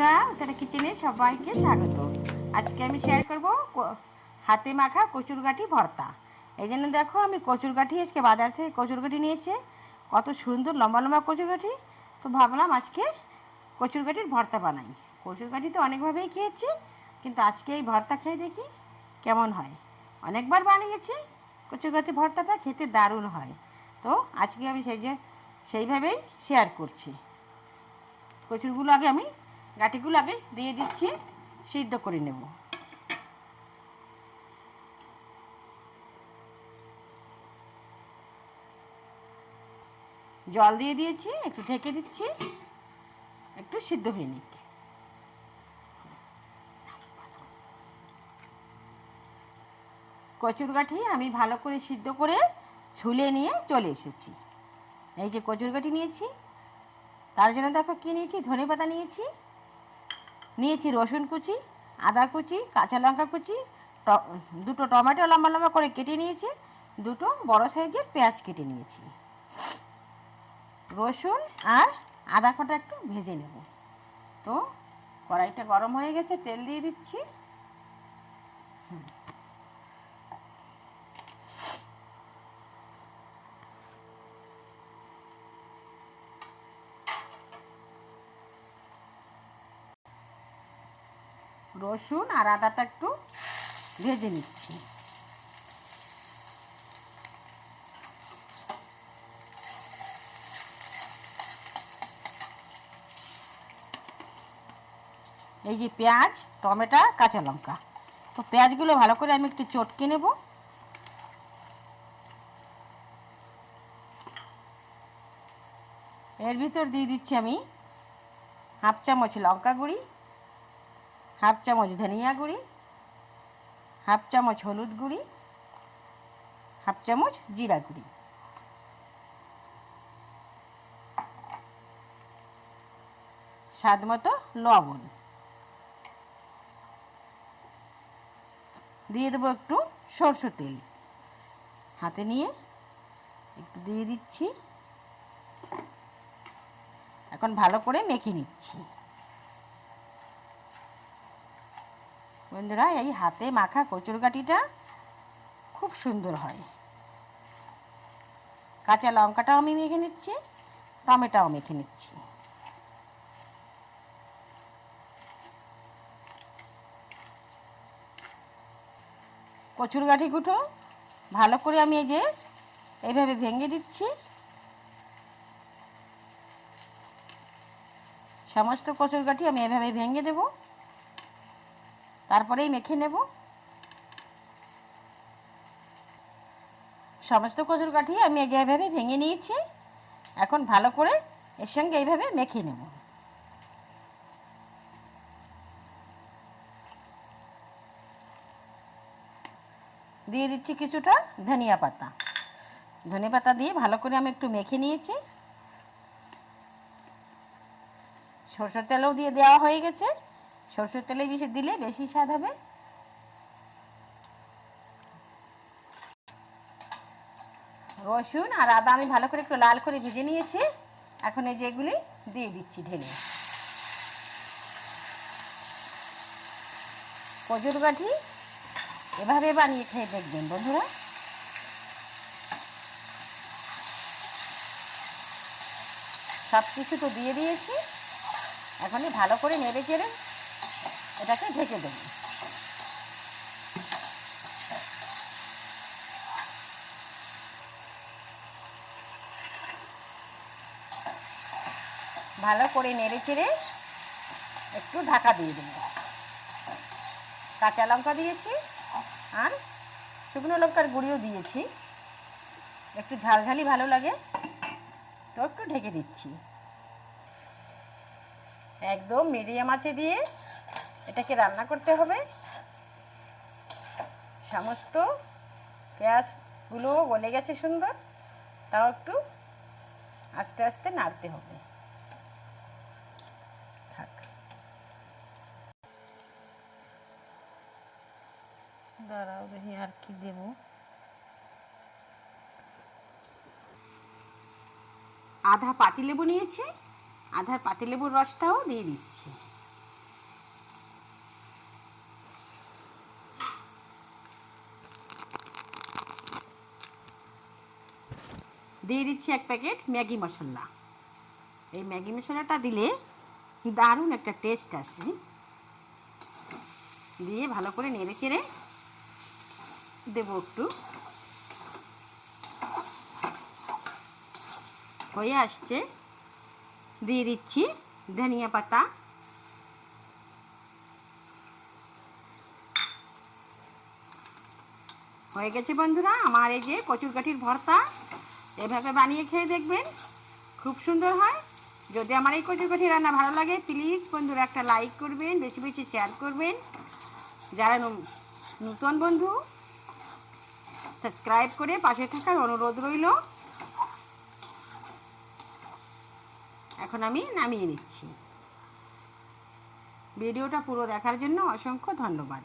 বন্ধুরা তারা কিচেনে সবাইকে স্বাগত। আজকে আমি শেয়ার করব হাতে মাখা কচুরগাঠি ভর্তা। এই জন্য দেখো, আমি কচুরগাঠি আজকে বাজার থেকে কচুরগাঠি নিয়েছে। কত সুন্দর লম্বা লম্বা কচুরগাঠি। তো ভাবলাম আজকে কচুরগাঠির ভর্তা বানাই। কচুরগাঠি তো অনেকভাবেই খেয়েছি, কিন্তু আজকে এই ভর্তা খেয়ে দেখি কেমন হয়। অনেকবার বানিয়েছি, কচুরগাঠি ভর্তাটা খেতে দারুণ হয়। তো আজকে আমি সেই যে সেইভাবেই শেয়ার করছি। কচুরগুলো আগে আমি গাঠিগুলো আগে দিয়ে দিচ্ছি, সিদ্ধ করে নেব। জল দিয়ে দিয়েছি, একটু ঢেকে দিচ্ছি, একটু সিদ্ধ হয়ে নিক। কচুর গাঠি আমি ভালো করে সিদ্ধ করে ছুলে নিয়ে চলে এসেছি। এই যে কচুর গাঠি নিয়েছি, তার জন্য দেখো কী নিয়েছি, ধনে পাতা নিয়েছি নিয়েছি রসুন কুচি, আদা কুচি, কাঁচা লঙ্কা কুচি দুটো টমেটো লম্বা লম্বা করে কেটে নিয়েছি, দুটো বড় সাইজের পেঁয়াজ কেটে নিয়েছি। রসুন আর আদা কটা একটু ভেজে নেব। তো কড়াইটা গরম হয়ে গেছে, তেল দিয়ে দিচ্ছি। হুম। রসুন আর আদাটা একটু ভেজে নিচ্ছি। এই যে পেঁয়াজ, টমেটো, কাঁচা লঙ্কা। তো পেঁয়াজগুলো ভালো করে আমি একটু চটকে নেব। এর ভিতর দিয়ে দিচ্ছি আমি হাফ চামচ লঙ্কা গুঁড়ি হাফ চামচ ধনিয়া গুঁড়ি, হাফ চামচ হলুদ গুঁড়ি, হাফ চামচ জিরা গুঁড়ি। স্বাদ মতো লবণ। দিয়ে দেবো একটু সরষের তেল। হাতে নিয়ে একটু দিয়ে দিচ্ছি। এখন ভালো করে মেখে নিচ্ছি। বন্ধুরা, এই হাতে মাখা কচুরগাটিটা খুব সুন্দর হয়। কাঁচা লঙ্কাটাও আমি মেখে নিচ্ছি, টমেটোও মেখে নিচ্ছি। কচুর গাঠিগুলো ভালো করে আমি এই যে এইভাবে ভেঙে দিচ্ছি। সমস্ত কচুর গাঠি আমি এভাবে ভেঙে দেব। তারপরেই মেখে নেব। সমস্ত কচুর কাঠি আমি এই যে ভেঙে নিয়েছি। এখন ভালো করে এর সঙ্গে এইভাবে মেখে নেব। দিয়ে দিচ্ছি কিছুটা ধনিয়া পাতা। ধনিয়া পাতা দিয়ে ভালো করে আমি একটু মেখে নিয়েছি। সরষের তেলও দিয়ে দেওয়া হয়ে গেছে। সরষের তেলে বেশি দিলে বেশি স্বাদ হবে। রসুন আর আদা আমি ভালো করে একটু লাল করে ভেজে নিয়েছি। এখন এই যেগুলি দিয়ে দিচ্ছি ঢেলে। কজুর গাঠি এভাবে বানিয়ে খেয়ে দেখবেন বন্ধুরা। সব কিছু তো দিয়ে দিয়েছি। এখনই ভালো করে নেড়ে চেড়ে এটাকে ঢেকে দেবো। ভালো করে নেড়ে চেড়ে একটু ঢাকা দিয়ে দেবো। কাঁচা লঙ্কা দিয়েছি আর শুকনো লঙ্কার গুঁড়িও দিয়েছি। একটু ঝালঝালি ভালো লাগে, তো একটু ঢেকে দিচ্ছি। একদম মিডিয়াম আঁচে দিয়ে এটাকে রান্না করতে হবে। সমস্ত পেঁয়াজগুলো গলে গেছে সুন্দর, তাও একটু আস্তে আস্তে নাড়তে হবে। থাক। দাঁড়াও দেখি আর কি দেব। আধা পাতিলেবু নিয়েছি, আধা পাতিলেবুর রসটাও দিয়ে দিচ্ছি। দিয়ে দিচ্ছি এক প্যাকেট ম্যাগি মশলা। এই ম্যাগি মশলাটা দিলে দারুণ একটা টেস্ট আসে। দিয়ে ভালো করে নেড়ে চেড়ে দেবো একটু। হয়ে আসছে। দিয়ে দিচ্ছি ধনিয়া পাতা। হয়ে গেছে বন্ধুরা, আমার এই যে কচুর কাঠির ভর্তা। এভাবে বানিয়ে খেয়ে দেখবেন। খুব সুন্দর হয়। যদি আমার এই কচুর কাঠি রান্না ভালো লাগে প্লিজ বন্ধুরা একটা লাইক করবেন, বেশি বেশি শেয়ার করবেন। যারা নূতন বন্ধু সাবস্ক্রাইব করে পাশে থাকার অনুরোধ রইল। এখন আমি নামিয়ে নিচ্ছি। ভিডিওটা পুরো দেখার জন্য অসংখ্য ধন্যবাদ।